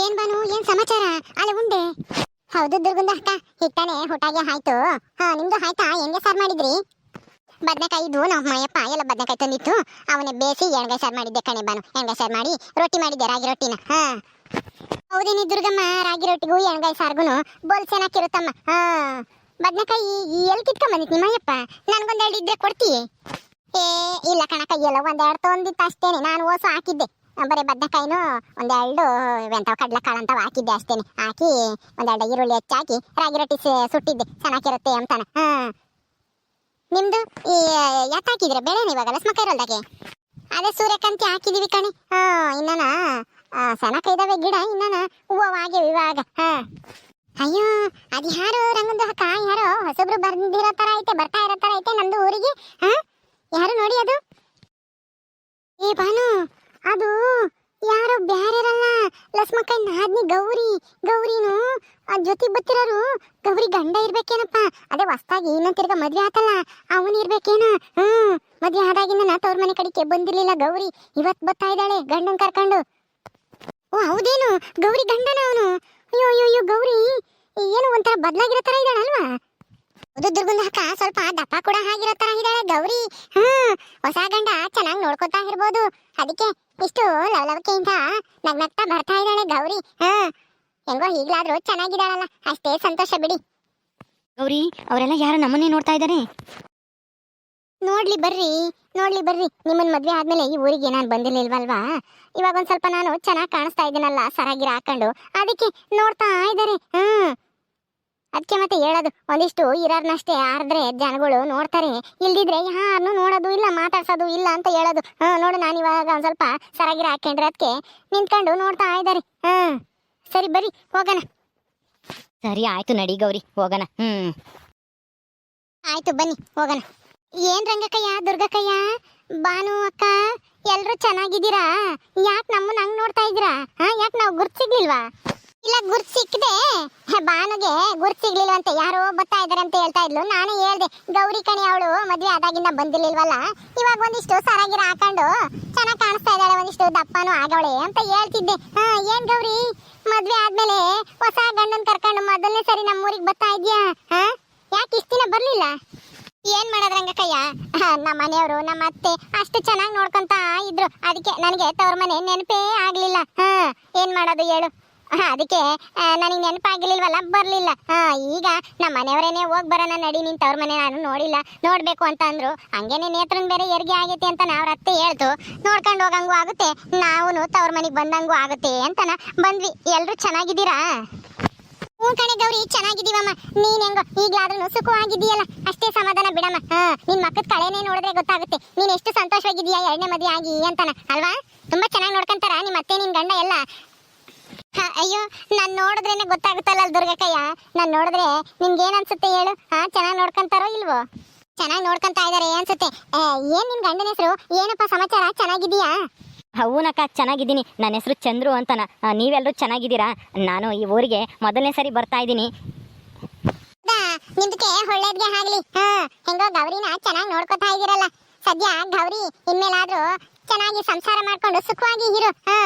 ಏನ್ ಬಾನು, ಏನ್ ಸಮಾಚಾರ? ಅಲ್ಲ ಉಂಡೆ. ಹೌದು ದುರ್ಗುಂದ ಅಕ್ಕ. ಹಿಟ್ಟಾನೆ ಹೊಟ್ಟಾಗೆ ಆಯ್ತು ಹಾ, ನಿಮ್ದು ಆಯ್ತಾ ಹೆಂಗೆ ಸಾರ್ ಮಾಡಿದ್ರಿ? ಬದನೆಕಾಯಿ ಇದ್ವು ನಮ್ಮ ಮಯಪ್ಪ. ಎಲ್ಲ ಬದನೆಕಾಯಿ ತಂದಿತ್ತು. ಅವನೇ ಬೇಸಿ ಎಣ್ಗಾಯಿ ಸಾರ್ ಮಾಡಿದ್ದೆ ಕಣೆ ಬಾನು. ಎಣ್ಗಾಯಿ ಸಾರ್ ಮಾಡಿ ರೊಟ್ಟಿ ಮಾಡಿದ್ದೆ, ರಾಗಿ ರೊಟ್ಟಿನ. ಹಾ. ಹೌದೇನಿ ದುರ್ಗಮ್ಮ, ರಾಗಿ ರೊಟ್ಟಿಗೂ ಎಣ್ಗಾಯಿ ಸಾರ್ಗುನು. ಬೋಲ್ ಚೆನ್ನಾಗಿರುತ್ತಮ್ಮ ಹಾ. ಬದನೆಕಾಯಿ ಎಲ್ಲಿ ಕಿತ್ಕೊಂಡ್ ಬಂದಿತ್ತು ನಿಮ್ಮಯ್ಯಪ್ಪ ನನ್ಗೊಂದೆರಡು ಇದ್ರೆ ಕೊಡ್ತೀಯ? ಏ, ಇಲ್ಲ ಕಣಕ್ಕ, ಎಲ್ಲ ಒಂದೆರಡು ತೊಂದಿತ್ತು ಅಷ್ಟೇನೆ. ನಾನು ಓಸು ಹಾಕಿದ್ದೆ. ಬರೀ ಬದ್ನೆಕಾಯಿನೂ ಒಂದೆರಡು ಎಂಥವು ಕಡಲೆಕಾಳು ಅಂತ ಹಾಕಿದ್ದೆ ಅಷ್ಟೇನೆ ಹಾಕಿ ಒಂದೆರಡು ಈರುಳ್ಳಿ ಹೆಚ್ಚಾಕಿ ರಾಗಿ ರೊಟ್ಟಿ ಸುಟ್ಟಿದ್ದೆ. ಚೆನ್ನಾಗಿರುತ್ತೆ ಅಂತಾನೆ. ಹಾ. ನಿಮ್ಮದು ಈ ಯಾತ್ ಹಾಕಿದ್ರೆ? ಇವಾಗ ಲಸ್ಮಕ್ಕ ಇರಲ್ದಾಗೆ ಅದೇ ಸೂರ್ಯಕಾಂತಿ ಹಾಕಿದೀವಿ ಕಣೆ. ಹಾ, ಇನ್ನನ ಸನಕ ಗಿಡ, ಇನ್ನನ ಹೂವು ಆಗ್ಯಾವ ಇವಾಗ. ಹಾ. ಅಯ್ಯೋ, ಅದು ಯಾರು ರಂಗಂದು ಅಕ್ಕ, ಯಾರೋ ಹೊಸಬ್ರು ಬಂದಿರೋ ತರ ಐತೆ, ಬರ್ತಾ ಇರೋ ತರ ಐತೆ ನಮ್ಮದು ಊರಿಗೆ. ಹಾ, ಯಾರು ನೋಡಿ ಅದು? ಏ ಬಾನು ಅದು ಯಾರು ಬ್ಯಾರಿರಲ್ಲ, ಲಸ್ಮಕ್ಕ ನಾದ್ನಿ ಗೌರಿ, ಗೌರಿನು, ಆ ಜೊತೆ ಬತ್ತಿರೋರು ಗೌರಿ ಗಂಡ ಇರ್ಬೇಕೇನಪ್ಪ. ಅದೇ ಹೊಸ್ದಾಗಿ ಏನಂತ ತಿರ್ಗ ಮದ್ವೆ ಆತಲ್ಲ, ಅವನ್ ಇರ್ಬೇಕೇನ? ಹ್ಮ್, ಮದ್ವೆ ಆದಾಗಿಂದ ನಾ ತವ್ರ ಮನೆ ಕಡೆಗೆ ಬಂದಿರ್ಲಿಲ್ಲ ಗೌರಿ. ಇವತ್ ಬತ್ತಾ ಇದ್ದಾಳೆ, ಗಂಡನ್ ಕರ್ಕೊಂಡು. ಓ, ಹೌದೇನು? ಗೌರಿ ಗಂಡನ ಅವನು? ಅಯ್ಯೋ ಅಯ್ಯೋ ಅಯ್ಯೋ, ಗೌರಿ, ಏನು ಒಂಥರ ಬದ್ಲಾಗಿರೋ ತರ ಇದ್ದಾಳಲ್ವಾ ಅದು ದುರ್ಗುಂದ ಸ್ವಲ್ಪ ದಪ್ಪ ಕೂಡ ಆಗಿರೋ ತರ ಇದ್ದಾಳೆ ಗೌರಿ. ಹ್ಮ್, ಹೊಸ ಗಂಡ ಚೆನ್ನಾಗಿ ನೋಡ್ಕೊತಾ ಇರ್ಬೋದು. ಅದಕ್ಕೆ ಇಷ್ಟು ಲವಲವಿಕೆಯಿಂದ ನಗ್ನಗ್ತಾ ಬರ್ತಾ ಇದ್ದಾಳೆ ಗೌರಿ. ಹಾ. ಹೆಂಗೋ ಈಗ್ಲಾದ್ರೂ ಚೆನ್ನಾಗಿದ್ದಾಳಲ್ಲ. ಅಷ್ಟೇ ಸಂತೋಷ ಬಿಡಿ. ಗೌರಿ ಅವರೆಲ್ಲ ಯಾರು ನಮ್ಮನ್ನೇ ನೋಡ್ತಾ ಇದ್ದಾರೆ? ನೋಡ್ಲಿ ಬರ್ರಿ ನೋಡ್ಲಿ ಬರ್ರಿ. ನಿಮ್ಮನ್ ಮದ್ವೆ ಆದ್ಮೇಲೆ ಈ ಊರಿಗೆ ನಾನು ಬಂದಿರ್ಲಿಲ್ವಲ್ವಾ ಇವಾಗ ಒಂದ್ ಸ್ವಲ್ಪ ನಾನು ಚೆನ್ನಾಗಿ ಕಾಣಿಸ್ತಾ ಇದ್ದೀನಲ್ಲ ಸರಾಗಿರ ಹಾಕೊಂಡು. ಅದಕ್ಕೆ ನೋಡ್ತಾ ಇದ್ದಾರೆ. ಹ್ಮ್. ಅದಕ್ಕೆ ಮತ್ತೆ ಹೇಳೋದು ಒಂದಿಷ್ಟು ಇರೋರ್ನಷ್ಟೇ. ಆರಿದ್ರೆ ಜನಗಳು ನೋಡ್ತಾರೆ ಇಲ್ದಿದ್ರೆ ಯಾರನ್ನೂ ನೋಡೋದು ಇಲ್ಲ ಮಾತಾಡ್ಸೋದು ಇಲ್ಲ ಅಂತ ಹೇಳೋದು. ಹಾಂ ನೋಡು ನಾನು ಇವಾಗ ಒಂದು ಸ್ವಲ್ಪ ಸರಾಗಿರ ಹಾಕೊಂಡ್ರೆ ಅದಕ್ಕೆ ನಿಂತ್ಕೊಂಡು ನೋಡ್ತಾ ಇದ್ದಾರೆ. ಹ್ಮ್ ಸರಿ ಬರಿ ಹೋಗೋಣ. ಸರಿ ಆಯ್ತು ನಡಿ ಗೌರಿ ಹೋಗೋಣ. ಹ್ಮ್. ಆಯ್ತು ಬನ್ನಿ ಹೋಗೋಣ. ಏನ್ ರಂಗಕ್ಕಯ್ಯ ದುರ್ಗಕ್ಕಯ್ಯ ಬಾನು ಅಕ್ಕ ಎಲ್ರು ಚೆನ್ನಾಗಿದ್ದೀರಾ? ಯಾಕೆ ನಮ್ಮನ್ನ ಹಂಗೆ ನೋಡ್ತಾ ಇದ್ದೀರಾ? ಹಾ ಯಾಕೆ ನಾವು ಗುರ್ತ್ ಸಿಗ್ಲಿಲ್ವಾ ಗುರ್ ಸಿಕ್ಕದೆ. ಬಾನುಗೆ ಸಿಗ್ಲಿಲ್ಲ ಸಿಗ್ಲಿಲ್ವಂತೆ. ಯಾರೋ ಬರ್ತಾ ಇದಾರೆ ಅಂತ ಹೇಳ್ತಾ ಇದ್ಲು. ನಾನು ಹೇಳ್ದೆ, ಗೌರಿ ಕಣಿ ಅವಳು ಮದ್ವೆ ಆದಾಗಿಂದ ಬಂದಿರ್ಲಿಲ್ವಲ್ಲ? ಇವಾಗ ಒಂದಿಷ್ಟು ಸರಾಗಿರ ಹಾಕೊಂಡು ಚೆನ್ನಾಗಿ ಕಾಣಿಸ್ತಾ ಇದ್ದಾಳೆ, ಒಂದಿಷ್ಟು ದಪ್ಪನೂ ಆಗವಳೆ ಅಂತ ಹೇಳ್ತಿದ್ದೆ. ಹಾ, ಏನ್ ಗೌರಿ? ಮದ್ವೆ ಆದ್ಮೇಲೆ ಹೊಸ ಗಂಡನ್ ಕರ್ಕೊಂಡು ಮೊದಲನೇ ಸರಿ ನಮ್ಮೂರಿಗೆ ಬರ್ತಾ ಇದ್ಯಾ? ಹಾ? ಯಾಕೆ ಇಷ್ಟ ದಿನ ಬರ್ಲಿಲ್ಲ? ಏನ್ ಮಾಡೋದ್ರಂಗ ಕಯ್ಯ ನಮ್ಮ ಮನೆಯವರು ನಮ್ಮ ಅತ್ತೆ ಅಷ್ಟು ಚೆನ್ನಾಗಿ ನೋಡ್ಕೊಂತ ಇದ್ರು. ಅದಕ್ಕೆ ನನಗೆ ತವ್ರ ಮನೆ ನೆನಪೇ ಆಗ್ಲಿಲ್ಲ. ಹಾ, ಏನ್ ಮಾಡೋದು ಹೇಳು. ಅದಕ್ಕೆ ನನಗೆ ನೆನಪಾಗಿರ್ಲಿಲ್ವಲ್ಲ ಬರ್ಲಿಲ್ಲ. ಈಗ ನಮ್ಮ ಮನೆಯವರೇನೆ ಹೋಗಿ ಬರೋಣ, ನಡಿ ನಿಂತ ತವ್ರ ಮನೆ ನಾನು ನೋಡಿಲ್ಲ. ನೋಡ್ಬೇಕು ಅಂತ ಅಂದ್ರು. ಹಂಗೇನೆ ನೇತ್ರನ್ ಬೇರೆ ಹೆರಿಗೆ ಆಗೈತೆ ಅಂತ ನಾವ್ರ ಅತ್ತೆ ಹೇಳ್ತು. ನೋಡ್ಕೊಂಡು ಹೋಗಂಗೂ ಆಗುತ್ತೆ. ನಾವು ತವ್ರ ಮನೆಗೆ ಬಂದಂಗೂ ಆಗುತ್ತೆ ಅಂತನ ಬಂದ್ವಿ. ಎಲ್ರು ಚೆನ್ನಾಗಿದ್ದೀರಾ? ಹ್ಞೂ ಕಣೆ ಗೌರಿ, ಚೆನ್ನಾಗಿದ್ದೀವಮ್ಮ. ನೀನ್ ಹೆಂಗೋ ಈಗ್ಲಾದ್ರೂ ಸುಖವಾಗಿದ್ದೀಯಲ್ಲ. ಅಷ್ಟೇ ಸಮಾಧಾನ ಬಿಡಮ್ಮ. ಹಾ, ನಿನ್ ಮಕ್ಕದ ಕಳೆನೇ ನೋಡಿದ್ರೆ ಗೊತ್ತಾಗುತ್ತೆ. ನೀನ್ ಎಷ್ಟು ಸಂತೋಷವಾಗಿದ್ದೀಯಾ? ಎರಡನೇ ಮದುವೆ ಆಗಿ ಅಂತಾನ, ಅಲ್ವಾ? ತುಂಬಾ ಚೆನ್ನಾಗಿ ನೋಡ್ಕೊಂತಾರ ನಿಮ್ಮ ಅತ್ತೆ, ನಿನ್ ಗಂಡ ಎಲ್ಲ. ಅಯ್ಯೋ ನಾನು ನೋಡಿದ್ರೇನೆ ಗೊತ್ತಾಗುತ್ತಲ್ಲ ದುರ್ಗಕ್ಕಯ್ಯ? ನಾನು ನೋಡಿದ್ರೆ ನಿಮ್ಗೆ ಏನು ಅನ್ಸುತ್ತೆ ಹೇಳು? ಹಾ ಚೆನ್ನಾಗಿ ನೋಡ್ಕೊಂತಾರೋ ಇಲ್ವೋ? ಚೆನ್ನಾಗಿ ನೋಡ್ಕೊಂತ ಇದಾರೆ ಅನ್ಸುತ್ತೆ ಏನ್ ನಿನ್ ಗಂಡನ ಹೆಸರು? ಏನಪ್ಪ ಸಮಾಚಾರ? ಚೆನ್ನಾಗಿದೀಯಾ ಹೌನಕ್ಕ ಚೆನ್ನಾಗಿದ್ದೀನಿ. ನನ್ನ ಹೆಸರು ಚಂದ್ರು ಅಂತನ. ನೀವೆಲ್ಲರೂ ಚೆನ್ನಾಗಿದ್ದೀರಾ? ನಾನು ಈ ಊರಿಗೆ ಮೊದಲನೇ ಸರಿ ಬರ್ತಾ ಇದ್ದೀನಿ? ನಿಮ್ದಕ್ಕೆ ಒಳ್ಳೇದ್ಗೆ ಆಗ್ಲಿ. ಹಾ ಹೆಂಗೋ ಗೌರಿನ ಚೆನ್ನಾಗಿ ನೋಡ್ಕೊತಾ ಇದೀರಲ್ಲ ಸದ್ಯ ಗೌರಿ ಇನ್ಮೇಲಾದ್ರೂ ಚೆನ್ನಾಗಿ ಸಂಸಾರ ಮಾಡ್ಕೊಂಡು ಸುಖವಾಗಿ ಇರು. ಹಾ.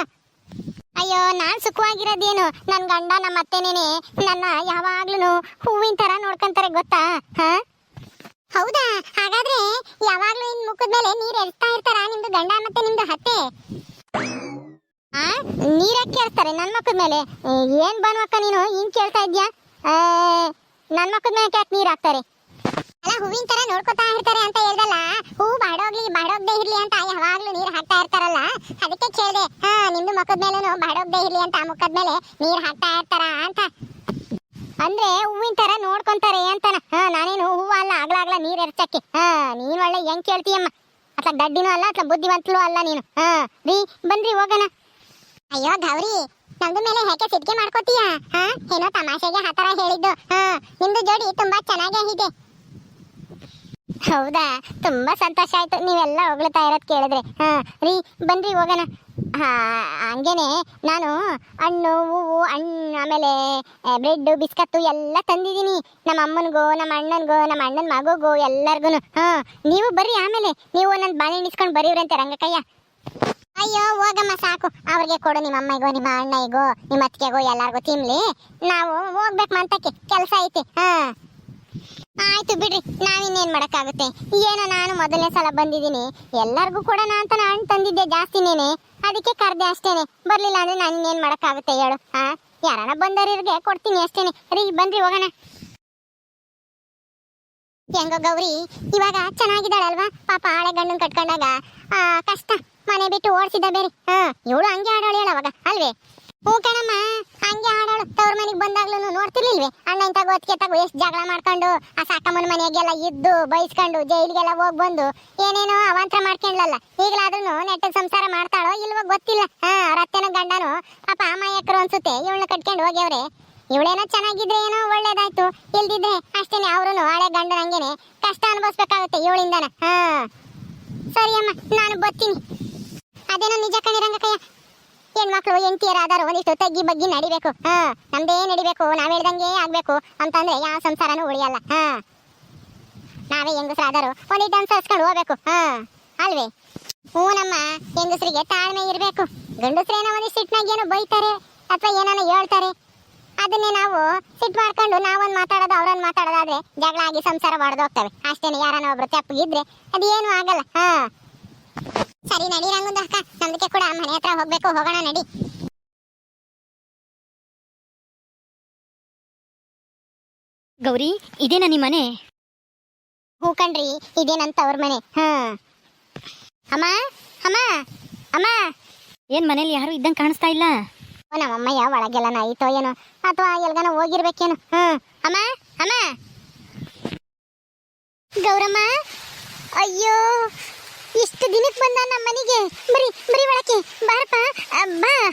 ಅಯ್ಯೋ, ನಾನ್ ಸುಖವಾಗಿರೋದೇನು? ನನ್ ಗಂಡ ನಮ್ಮ ಅತ್ತೆನೇನೆ ನನ್ನ ಯಾವಾಗ್ಲೂ ಹೂವಿನ ತರ ನೋಡ್ಕೊಂತಾರೆ, ಗೊತ್ತಾ? ಹಾ? ಹೌದಾ? ಹಾಗಾದ್ರೆ ಯಾವಾಗ್ಲೂ ಇನ್ ಮುಖದ ಮೇಲೆ ನೀರ್ ಎರ್ಸ್ತಾ ಇರ್ತಾರ ನಿಮ್ದು ಗಂಡ ಮತ್ತೆ ನಿಮ್ದು ಹತ್ತೆ ಆ? ನೀರಕ್ಕೆ ಕೇಳ್ತಾರೆ ನನ್ ಮಕ್ಕದ ಮೇಲೆ? ಏನ್ ಬನ್ವಕ್ಕ ನೀನು ಹಿಂಗ್ ಕೇಳ್ತಾ ಇದ್ಯಾ? ನನ್ನ ನನ್ ಮಕ್ಕದ ಮೇಲೆ ಯಾಕೆ ನೀರ್ ಹಾಕ್ತಾರೆ? ಅಲ್ಲ, ಹೂವಿನ ತರ ನೋಡ್ಕೊತಾ ಇರ್ತಾರೆ ಅಂತ ಹೇಳ್ದಲ್ಲ? ಹೂ ಬಾಡೋಗ್ಲಿ, ಬಾಡೋಗ್ದೇ ಇರ್ಲಿ ಅಂತ ಯಾವಾಗ್ಲೂ ನೀರ್ ಹಾಕ್ತಾ ಇರ್ತಾರಲ್ಲ? ಅದಕ್ಕೆ ಕೇಳ್ದೆ, ಹಾ ನಿಮ್ದು ಮುಖದ ಮೇಲೂ ಬಾಡೋಗ್ದೇ ಇರ್ಲಿ ಅಂತ ಮುಖದ ಮೇಲೆ ನೀರ್ ಹಾಕ್ತಾ ಇರ್ತಾರ ಅಂತ. ಅಂದ್ರೆ ಹೂವಿನ ತರ ನೋಡ್ಕೊಂತಾರೆ ಅಂತಾನ. ಹಾ, ನಾನೇನು ಹೂವ ಅಲ್ಲ ಆಗ್ಲಾಗ್ಲ ನೀರ್ ಎರ್ಚಕ್ಕೆ. ಹಾ, ನೀನ್ ಒಳ್ಳೆ ಹೆಂಗ್ ಕೇಳ್ತೀಯಮ್ಮ? ಅತ್ಲ ದಡ್ಡಿನೂ ಅಲ್ಲ ಅತ್ಲ ಬುದ್ಧಿವಂತಲೂ ಅಲ್ಲ ನೀನು. ಹಾ, ರೀ, ಬನ್ರಿ ಹೋಗೋಣ. ಅಯ್ಯೋ, ಗೌರಿ, ನಮ್ದು ಮೇಲೆ ಹೇಗೆ ಸಿದ್ಕೆ ಮಾಡ್ಕೋತೀಯ? ಹಾ, ಏನೋ ತಮಾಷೆಗೆ ಆ ಥರ ಹೇಳಿದ್ದು. ಹಾ ನಿಮ್ದು ಜೋಡಿ ತುಂಬಾ ಚೆನ್ನಾಗೇ ಇದೆ. ಹೌದಾ? ತುಂಬಾ ಸಂತೋಷ ಆಯ್ತು. ನೀವೆಲ್ಲ ಹೊಗಳ್ತಾ ಇರೋದ್ ಕೇಳಿದ್ರೆ. ಹಾ, ರೀ, ಬನ್ರಿ, ಹೋಗೋಣ. ಹಾ, ಹಂಗೇನೆ ನಾನು ಹಣ್ಣು, ಹೂವು, ಹಣ್ಣು, ಆಮೇಲೆ ಬ್ರೆಡ್ ಬಿಸ್ಕತ್ತು ಎಲ್ಲ ತಂದಿದ್ದೀನಿ. ನಮ್ಮ ಅಮ್ಮನಿಗೂ, ನಮ್ಮ ಅಣ್ಣನಿಗೂ, ನಮ್ಮ ಅಣ್ಣನ ಮಗುಗೂ ಎಲ್ಲರಿಗೂ ಹಾ, ನೀವು ಬರ್ರಿ ಆಮೇಲೆ. ನೀವು ನನ್ನ ಬಾಳೆ ಇಸ್ಕೊಂಡು ಬರೀವ್ರಂತೆ ರಂಗಕಯ್ಯ. ಅಯ್ಯೋ, ಹೋಗಮ್ಮ, ಸಾಕು. ಅವ್ರಿಗೆ ಕೊಡು ನಿಮ್ಮ ಅಮ್ಮಗೋ ನಿಮ್ಮ ಅಣ್ಣಗೋ ನಿಮ್ಮ ಅತ್ತಿಗೆಗೋ ಎಲ್ಲರಿಗೂ ತಿನ್ಲಿ. ನಾವು ಹೋಗ್ಬೇಕು ಮಂತಕ್ಕೆ ಕೆಲಸ ಐತಿ. ಹಾ. ಆಯ್ತು ಬಿಡ್ರಿ, ನಾವಿನ್ನೇನ್ ಮಾಡಕ್ಕಾಗುತ್ತೆ? ಏನೋ ನಾನು ಮೊದಲನೇ ಸಲ ಬಂದಿದ್ದೀನಿ. ಎಲ್ಲರಿಗೂ ಅಂತ ನಾನು ತಂದಿದ್ದೆ ಜಾಸ್ತಿನೇನೆ ಅದಕ್ಕೆ ಕರೆದೆ ಅಷ್ಟೇನೆ. ಬರ್ಲಿಲ್ಲ ಅಂದ್ರೆ ನಾನು ಇನ್ನೇನ್ ಮಾಡಕ್ಕಾಗುತ್ತೆ ಹೇಳು ಹಾ ಯಾರಾನ ಬಂದವರಿಗೆ ಕೊಡ್ತೀನಿ ಅಷ್ಟೇನೆ. ರೀ, ಬನ್ರಿ, ಹೋಗೋಣ. ಹೆಂಗೋ ಗೌರಿ, ಇವಾಗ ಚೆನ್ನಾಗಿದ್ದಾಳಲ್ವಾ? ಪಾಪ ಹಳೆ ಗಂಡನ್ ಕಟ್ಕೊಂಡಾಗ, ಆ, ಕಷ್ಟ. ಮನೆ ಬಿಟ್ಟು ಓಡಿಸಿದ ಬೇರೆ. ಹಾ, ಇವಳು ಹಂಗೆ ಆಡೋಳು ಹೇಳ ಅಲ್ವೇ? ಹ್ಞೂ ಕಣಮ್ಮ. ಹಂಗೆ ಆಡೋಳು. ಮನೆಗೆ ಬಂದಾಗ್ಲೂ ನೋಡ್ತಿರ್ಲಿಲ್ವೇ? ಅಣ್ಣ ಇಂತ ಗೊತ್ತಿಗೆ ತಗೋ, ಎಷ್ಟು ಜಗಳ ಮಾಡ್ಕೊಂಡು ಆ ಸಾಕಮ್ಮನ ಮನೆಗೆಲ್ಲ ಇದ್ದು ಬೈಸ್ಕೊಂಡು ಜೈಲಿಗೆಲ್ಲ ಹೋಗಿ ಬಂದು ಏನೇನೋ ಅವಾಂತರ ಮಾಡ್ಕೊಂಡ್ಲಲ್ಲ ಈಗಲಾದ್ರೂ ನೆಟ್ಟ ಸಂಸಾರ ಮಾಡ್ತಾಳೋ ಇಲ್ವೋ ಗೊತ್ತಿಲ್ಲ. ಹಾ, ಅವ್ರ ಅತ್ತೆನ ಗಂಡನು ಪಾಪ ಅಮಾಯಕರು ಅನ್ಸುತ್ತೆ. ಇವಳನ್ನ ಕಟ್ಕೊಂಡು ಹೋಗ್ಯವ್ರೆ. ಇವಳೇನೋ ಚೆನ್ನಾಗಿದ್ರೆ ಏನೋ ಒಳ್ಳೇದಾಯ್ತು. ಇಲ್ದಿದ್ರೆ ಅಷ್ಟೇನೆ ಅವ್ರು ಹಳೆ ಗಂಡನ ಹಂಗೇನೆ ಕಷ್ಟ ಅನುಭವಿಸ್ಬೇಕಾಗುತ್ತೆ ಇವಳಿಂದನ. ಹಾ. ಸರಿ ಅಮ್ಮ, ನಾನು ಬರ್ತೀನಿ. ಅದೇನೋ ನಿಜ ಕಣಿ ಹೆಣ್ಮಕ್ಳು ಹೆಂಡತಿಯರಾದರು ಒಂದಿಷ್ಟು ತಗ್ಗಿ ಬಗ್ಗಿ ನಡಿಬೇಕು. ಹಾ, ನಮ್ದೇ ನಡಿಬೇಕು, ನಾವ್ ಹೇಳ್ದಂಗೆ ಆಗ್ಬೇಕು ಅಂತಂದ್ರೆ ಯಾವ ಸಂಸಾರನೂ ಉಳಿಯಲ್ಲ. ಹಾ. ನಾವೇ ಹೆಂಗಸರಾದರು ಒಂದಿಟ್ಟು ಅನ್ಸರ್ಸ್ಕೊಂಡು ಹೋಗ್ಬೇಕು. ಹಾ. ಅಲ್ವೇ? ಹ್ಞೂ ನಮ್ಮ ಹೆಂಗಸರಿಗೆ ತಾಳ್ಮೆ ಇರಬೇಕು. ಗಂಡಸ್ರೇನೋ ಒಂದಿಷ್ಟು ಸಿಟ್ನಾಗ ಏನೋ ಬೈತಾರೆ ಅಥವಾ ಏನಾನ ಹೇಳ್ತಾರೆ. ಅದನ್ನೇ ನಾವು ಸಿಟ್ಟು ಮಾಡ್ಕೊಂಡು ನಾವೊಂದು ಮಾತಾಡೋದು, ಅವ್ರೊಂದು ಮಾತಾಡೋದಾದ್ರೆ ಜಗಳ ಆಗಿ ಸಂಸಾರ ಹೊಡೆದೋಗ್ತವೆ ಅಷ್ಟೇನೆ ಯಾರನ್ನ ಒಬ್ರು ತಪ್ಪಿಗಿದ್ರೆ ಅದೇನು ಆಗಲ್ಲ. ಹಾ. ಸರಿ ನಡಿ ರಂಗುಂದ ಅಕ್ಕ. ನಮ್ದಕ್ಕೆ ಕೂಡ. ಮನೆ ಹತ್ರ ಹೋಗ್ಬೇಕು. ಹೋಗೋಣ ನಡಿ. ಗೌರಿ ಇದೇನಾ ನಿಮ್ಮ ಮನೆ? ಹೂ ಕಣ್ರಿ ಇದೇನಂತ ಅವ್ರ ಮನೆ. ಹಾ. ಅಮ್ಮ ಅಮ್ಮ ಅಮ್ಮ. ಏನ್ ಮನೇಲಿ ಯಾರು ಇದ್ದಂಗೆ ಕಾಣಿಸ್ತಾ ಇಲ್ಲ? ಓ, ನಮ್ಮಮ್ಮಯ್ಯ ಒಳಗೆಲ್ಲ ನಾಯಿತೋ ಏನೋ. ಅಥವಾ ಎಲ್ಗನ ಹೋಗಿರ್ಬೇಕೇನೋ. ಹ್ಮ್ ಅಮ್ಮ ಅಮ್ಮ. ಗೌರಮ್ಮ. ಅಯ್ಯೋ. ಇಷ್ಟು ದಿನಕ್ಕೆ ಬಂದ ನಮ್ಮ ಮನೆಗೆ. ಬರಿ ಬರಿ ಒಳಕ್ಕೆ. ಬಾರಪ್ಪ. ಬಾ.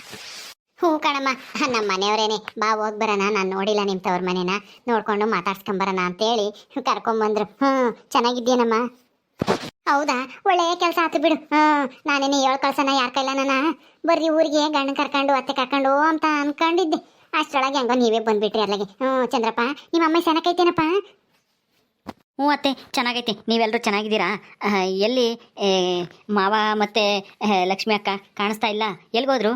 ಹ್ಞೂ ಕಣಮ್ಮ. ನಮ್ಮ ಮನೆಯವರೇನೆ. ಬಾ, ಹೋಗಿ ಬರೋಣ. ನಾನು ನೋಡಿಲ್ಲ ನಿಮ್ಮ ತವ್ರ ಮನೆನ. ನೋಡ್ಕೊಂಡು ಮಾತಾಡ್ಸ್ಕೊಂಬರೋಣ ಅಂತೇಳಿ ಕರ್ಕೊಂಬಂದ್ರು. ಹ್ಞೂ ಚೆನ್ನಾಗಿದ್ದೀನಮ್ಮ ಹೌದಾ? ಒಳ್ಳೆಯ ಕೆಲಸ ಆತು ಬಿಡು. ಹ್ಮ್ ನಾನೇನೆ ಏಳು ಕಳ್ಸನ, ಯಾರ ನಾನು ಬರ್ರಿ ಊರಿಗೆ ಗಂಡನ ಕರ್ಕೊಂಡು, ಅತ್ತೆ ಕರ್ಕೊಂಡು ಅಂತ ಅನ್ಕೊಂಡಿದ್ದೆ. ಅಷ್ಟರೊಳಗೆ ಹೆಂಗೋ ನೀವೇ ಬಂದ್ಬಿಟ್ರಿ ಅಲ್ಲಿಗೆ ಹ್ಞೂ, ಚಂದ್ರಪ್ಪ ನಿಮ್ಮ ಅಮ್ಮ ಚೆನ್ನಾಗೈತೇನಪ್ಪ ಹ್ಞೂ ಅತ್ತೆ, ಚೆನ್ನಾಗೈತೆ. ನೀವೆಲ್ಲರೂ ಚೆನ್ನಾಗಿದ್ದೀರಾ? ಎಲ್ಲಿ ಮಾವ ಮತ್ತೆ ಲಕ್ಷ್ಮಿ ಅಕ್ಕ ಕಾಣಿಸ್ತಾ ಇಲ್ಲ? ಎಲ್ಗೋದ್ರು?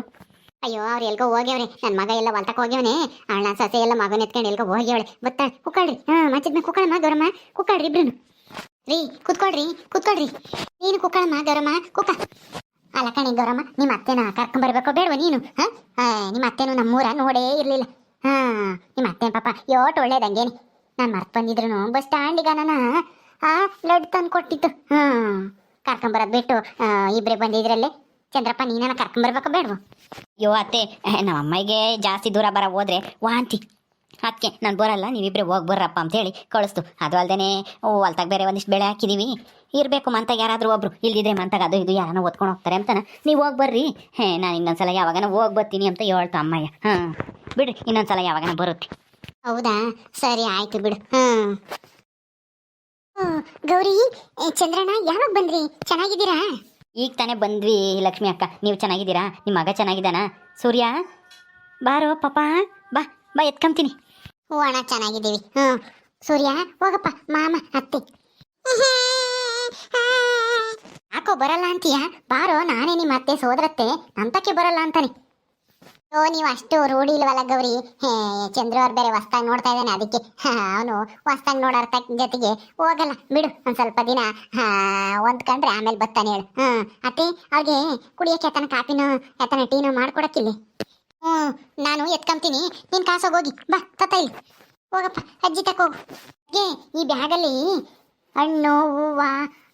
ಅಯ್ಯೋ, ಅವ್ರು ಎಲ್ಗೋ ಹೋಗ್ಯವ್ರೆ. ನನ್ನ ಮಗ ಎಲ್ಲ ಹೊಲ್ತಕ್ಕೆ ಹೋಗ್ಯವನೆ. ಅಣ್ಣ ಸಸೆ ಎಲ್ಲ ಮಗನ ಎತ್ಕೊಂಡು ಎಲ್ಗೋ ಹೋಗ್ಯವಳೆ. ಬತ್ತ ಕುಕ್ಕಳ್ರಿ ಹಾಂ ಮಚ್ಚಿದ್ಮೇಲೆ ಕುಕ್ಕಳಮ್ಮ ಗೌರಮ್ಮ. ಕುಕ್ಕಳ್ರಿ ಇಬ್ರು ರೀ, ಕುತ್ಕೊಳ್ರಿ ಕುತ್ಕೊಳ್ರಿ. ನೀನು ಕುಕ್ಕಳಮ್ಮ ಗೌರಮ್ಮ ಕುಕ್ಕ ಅಲ್ಲ ಕಣಿ ಗೌರಮ್ಮ ನಿಮ್ಮ ಅತ್ತೆನ ಕರ್ಕೊಂಬರ್ಬೇಕೋ ಬೇಡವ ನೀನು? ಹಾಂ? ನಿಮ್ಮ ಅತ್ತೆನೂ ನಮ್ಮೂರ ನೋಡೇ ಇರಲಿಲ್ಲ. ಹಾಂ ನಿಮ್ಮ ಅತ್ತೆ ಪಾಪ, ಯೋಟ್ ಒಳ್ಳೇದಂಗೇನಿ. ನಾನು ಮರ್ತು ಬಂದಿದ್ರು ಬಸ್ ಸ್ಟ್ಯಾಂಡಿಗೆ ನನ್ನ ಆ ಲಡ್ ತಂದು ಕೊಟ್ಟಿತ್ತು. ಹಾಂ ಕರ್ಕೊಂಬರೋದು ಬಿಟ್ಟು ಆ, ಇಬ್ರೇ ಬಂದಿದ್ರಲ್ಲೇ. ಚಂದ್ರಪ್ಪ ನೀನ ಕರ್ಕೊಂಬರ್ಬೇಕು ಬೇಡವು? ಅಯ್ಯೋ ಅತ್ತೆ ನಮ್ಮ ಅಮ್ಮಗೆ ಜಾಸ್ತಿ ದೂರ ಬರ ಹೋದ್ರೆ ವಾಂತಿ. ಅದಕ್ಕೆ ನಾನು ಬರಲ್ಲ ನೀವಿಬ್ಬರೇ ಹೋಗಿ ಬರ್ರಪ್ಪ ಅಂತೇಳಿ ಕಳಿಸ್ತು. ಅದು ಅಲ್ದೇನೆ ಹೊಲ್ತಾಗ ಬೇರೆ ಒಂದಿಷ್ಟು ಬೆಳೆ ಹಾಕಿದೀವಿ. ಇರಬೇಕು ಮಂತಾಗ ಯಾರಾದರೂ ಒಬ್ರು. ಇಲ್ದಿದ್ರೆ ಮಂತಾಗ ಅದು ಇದು ಯಾರನ್ನ ಓದ್ಕೊಂಡು ಹೋಗ್ತಾರೆ ಅಂತನ. ನೀವು ಹೋಗಿ ಬರ್ರಿ. ಹೇ ನಾನು ಇನ್ನೊಂದ್ಸಲ ಯಾವಾಗನ ಹೋಗಿ ಬರ್ತೀನಿ ಅಂತ ಹೇಳ್ತು ಅಮ್ಮಯ್ಯ. ಹಾಂ ಬಿಡ್ರಿ ಇನ್ನೊಂದ್ಸಲ ಯಾವಾಗನ ಬರುತ್ತೆ. ಹೌದಾ? ಸರಿ ಆಯ್ತು ಬಿಡು. ಹ್ಮ್. ಗೌರಿ ಚಂದ್ರಣ್ಣ ಯಾವಾಗ ಬಂದ್ರಿ? ಚೆನ್ನಾಗಿದ್ದೀರಾ? ಈಗ ತಾನೇ ಬಂದ್ವಿ ಲಕ್ಷ್ಮಿ ಅಕ್ಕ. ನೀವು ಚೆನ್ನಾಗಿದ್ದೀರಾ? ನಿಮ್ಮ ಮಗ ಚೆನ್ನಾಗಿದ್ದಾನಾ? ಸೂರ್ಯ? ಬಾರೋ ಪಾಪ. ಬಾ ಬಾ ಎತ್ಕೊಂತೀನಿ. ಓ ಅಣ್ಣ ಚೆನ್ನಾಗಿದ್ದೀವಿ. ಹ್ಞೂ ಸೂರ್ಯ ಹೋಗಪ್ಪ. ಮಾಮ ಅತ್ತೆ. ಯಾಕೋ ಬರಲ್ಲ ಅಂತೀಯ? ಬಾರೋ ನಾನೇ ನಿಮ್ಮ ಅತ್ತೆ ಸೋದರತ್ತೆ. ನಂತಕ್ಕೆ ಬರಲ್ಲ ಅಂತಾನೆ. ಓ ನೀವು ಅಷ್ಟು ರೂಢಿ ಇಲ್ವಲ್ಲ ಗೌರಿ? ಹೇ ಚಂದ್ರ ಅವ್ರು ಬೇರೆ ಹೊಸ್ದಾಗಿ ನೋಡ್ತಾ ಇದ್ದಾನೆ ಅದಕ್ಕೆ. ಅವನು ಹೊಸ್ದಾಗಿ ನೋಡೋರ್ ತಕ್ಕ ಜೊತೆಗೆ ಹೋಗಲ್ಲ ಬಿಡು ಒಂದ್ ಸ್ವಲ್ಪ ದಿನ. ಹಾ, ಹೊಂದ್ಕೊಂಡ್ರೆ ಆಮೇಲೆ ಬರ್ತಾನೆ ಹೇಳು. ಹ್ಮ್ ಅತ್ತೆ ಅವ್ರಿಗೆ ಕುಡಿಯಕ್ಕೆ ಆತನ ಕಾಪಿನೋ ಯಾತನ ಟೀನು ಮಾಡ್ಕೊಡಕ್ಕಿಲ್ಲಿ ಹ್ಮ್ ನಾನು ಎತ್ಕೊಂತೀನಿ ನೀನ್ ಕಾಸೋಗಿ ಹೋಗಿ. ಬಾ ತತ್ತ ಇಲ್ಲಿ. ಹೋಗಪ್ಪ ಅಜ್ಜಿ ತಕೋಗು ಏ ಈ ಬ್ಯಾಗಲ್ಲಿ ಹಣ್ಣು ಹೂವ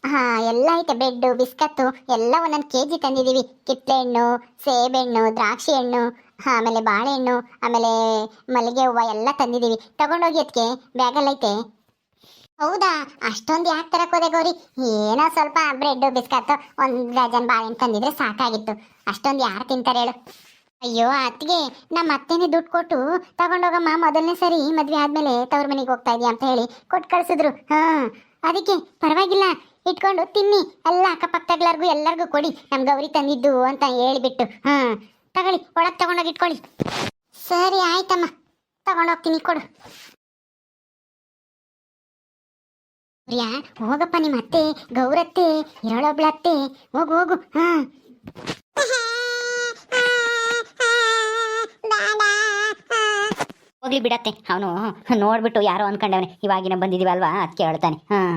ಹಾ, ಎಲ್ಲ ಐತೆ ಬ್ರೆಡ್ ಬಿಸ್ಕತ್ತು ಎಲ್ಲ ಒಂದೊಂದು ಕೆ ಜಿ ತಂದಿದ್ದೀವಿ ಕಿತ್ಳೆಹಣ್ಣು ಸೇಬೆಹಣ್ಣು ದ್ರಾಕ್ಷಿ ಹಣ್ಣು ಆಮೇಲೆ ಬಾಳೆಹಣ್ಣು, ಆಮೇಲೆ ಮಲ್ಲಿಗೆ ಹೂವ ಎಲ್ಲ ತಂದಿದ್ದೀವಿ ತಗೊಂಡೋಗಿ ಅದಕ್ಕೆ ಬ್ಯಾಗಲ್ಲೈತೆ ಹೌದಾ? ಅಷ್ಟೊಂದು ಯಾಕೆ ತರ ಹೋದೆ ಗೌರಿ? ಏನೋ ಸ್ವಲ್ಪ ಬ್ರೆಡ್ ಬಿಸ್ಕತ್ತು, ಒಂದು ಡಜನ್ ಬಾಳೆಹಣ್ಣು ತಂದಿದ್ರೆ ಸಾಕಾಗಿತ್ತು. ಅಷ್ಟೊಂದು ಯಾರು ತಿಂತಾರೆ ಹೇಳು. ಅಯ್ಯೋ ಅತ್ತಿಗೆ ನಮ್ಮ ಅತ್ತೆನೇ ದುಡ್ಡು ಕೊಟ್ಟು ತಗೊಂಡೋಗಮ್ಮ, ಮೊದಲನೇ ಸರಿ ಮದ್ವೆ ಆದ್ಮೇಲೆ ತವ್ರ ಮನೆಗೆ ಹೋಗ್ತಾ ಇದೀಯ ಅಂತ ಹೇಳಿ ಕೊಟ್ಟು ಕಳ್ಸಿದ್ರು. ಹಾ, ಅದಕ್ಕೆ ಪರವಾಗಿಲ್ಲ. ಇಟ್ಕೊಂಡು, ತಿನ್ನಿ, ಎಲ್ಲ ಅಕ್ಕಪಕ್ಕದವ್ರಿಗೂ ಎಲ್ಲರಿಗೂ ಕೊಡಿ ನಮ್ ಗೌರಿ ತಂದಿದ್ದು ಅಂತ ಹೇಳಿಬಿಟ್ಟು, ಹಾ, ತಗೊಳ್ಳಿ, ಒಳಗೆ ತಗೊಂಡೋಗಿ ಇಟ್ಕೊಳ್ಳಿ. ಸರಿ, ಆಯ್ತಮ್ಮ, ತಗೊಂಡೋಗ್ತೀನಿ, ಕೊಡು. ಪ್ರಿಯಾ ಹೋಗಪ್ಪ ನಿಮ್ಮ ಅತ್ತೆ, ಗೌರತ್ತೆ ಇರೋಳೊಬ್ಳ ಅತ್ತೆ ಹೋಗು ಹೋಗು, ಹಾ. ಹೋಗ್ಲಿ ಬಿಡತ್ತೆ, ಅವನು ನೋಡ್ಬಿಟ್ಟು ಯಾರೋ ಅನ್ಕೊಂಡವನೆ, ಇವಾಗಿನ ಬಂದಿದೀವಲ್ವಾ ಅದಕ್ಕೆ ಹೇಳ್ತಾನೆ, ಹಾಂ.